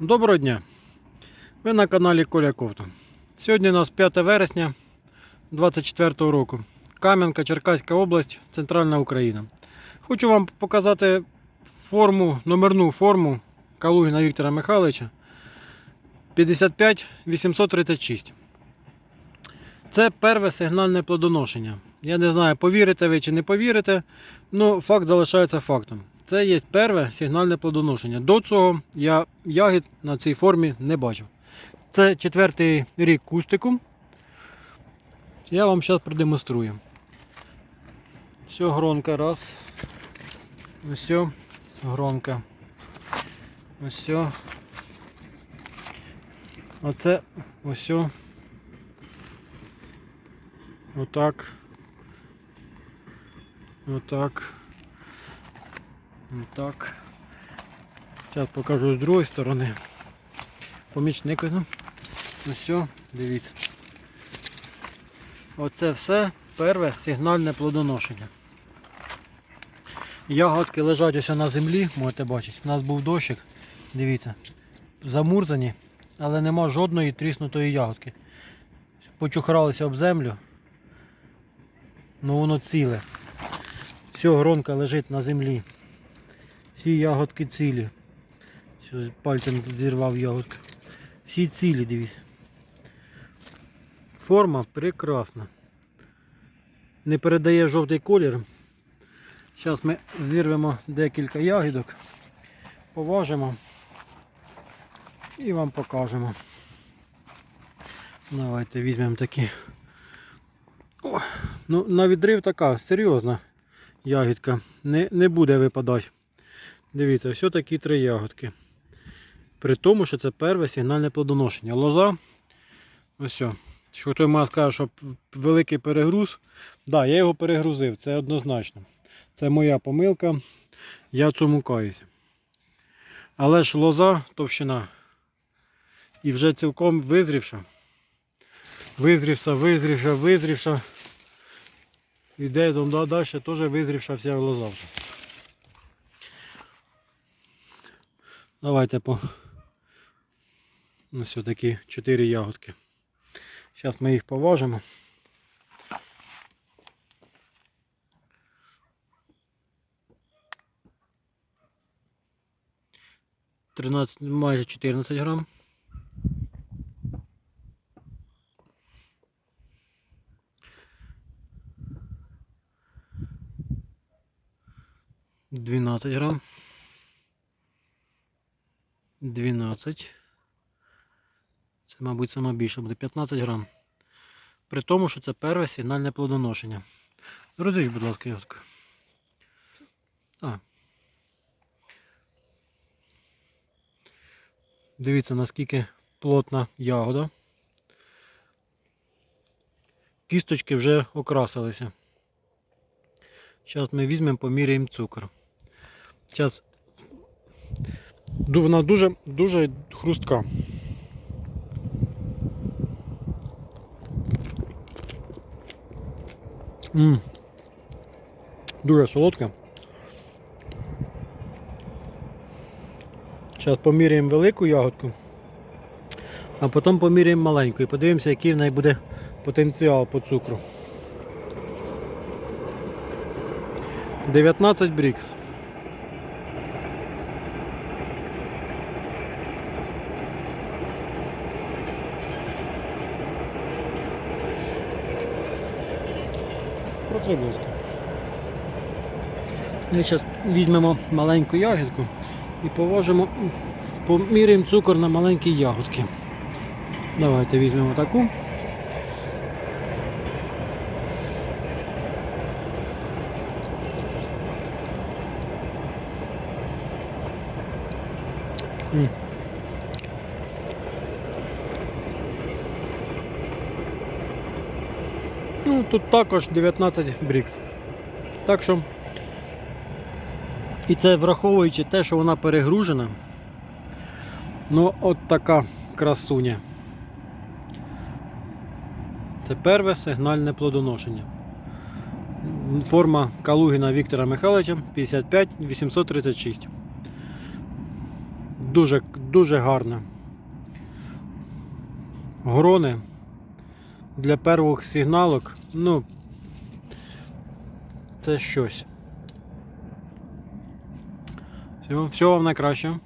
Доброго дня! Ви на каналі Коля Ковта. Сьогодні у нас 5 вересня 24 року. Кам'янка, Черкаська область, Центральна Україна. Хочу вам показати форму, номерну форму Калугіна Віктора Михайловича 55 836. Це перве сигнальне плодоношення. Я не знаю, повірите ви чи не повірите, але факт залишається фактом. Це є перше сигнальне плодоношення. До цього я ягід на цій формі не бачив. Це четвертий рік кустику. Я вам зараз продемонструю. Все, гронка раз. Ось гронка. Ось. Оце ось. Отак. Отак. Так. Зараз покажу з другої сторони. Помічник. Ну, все, дивіться. Оце все перше сигнальне плодоношення. Ягодки лежать ось на землі, можете бачити. У нас був дощик, дивіться, замурзані, але нема жодної тріснутої ягодки. Почухралися об землю. Ну воно ціле. Все, гронка лежить на землі. Всі ягодки цілі. Все, пальцем зірвав ягодку. Всі цілі, дивіться. Форма прекрасна. Не передає жовтий колір. Зараз ми зірвемо декілька ягідок, поважимо і вам покажемо. Давайте візьмемо такі. О, ну, на відрив така серйозна ягідка. Не, не буде випадати. Дивіться, ось такі три ягодки. При тому, що це перше сигнальне плодоношення. Лоза. Ось. Що хто має скаже, що великий перегруз. Так, да, я його перегрузив, це однозначно. Це моя помилка. Я цьому каюся. Але ж лоза товщина. І вже цілком визрівша. Визрівша, визрівша, визрівша. Іде далі, теж визрівша вся лоза вже. Давайте по ось такі 4 ягодки. Зараз ми їх поважимо. Тринадцять, майже 14 грам. Двенадцать грам. 12. Це, мабуть, сама більше буде 15 грам. При тому, що це перше сигнальне плодоношення. Розріж, будь ласка, ягодку. А. Дивіться, наскільки плотна ягода. Кісточки вже окрасилися. Зараз ми візьмемо, поміряємо цукор. Зараз Вона дуже дуже хрустка. М. Дуже солодка. Зараз поміряємо велику ягодку, а потім поміряємо маленьку і подивимося, який в неї буде потенціал по цукру. 19 брікс. Протри. Ми зараз візьмемо маленьку ягідку і поважимо, поміряємо цукор на маленькі ягодки. Давайте візьмемо таку. М. Ну, тут також 19 брікс. Так що, і це враховуючи те, що вона перегружена. Ну, от така красуня. Це перше сигнальне плодоношення. Форма Калугіна Віктора Михайловича 55 836. Дуже, дуже гарна. Грони для перших сигналок, ну, це щось. Всього, всього вам найкраще.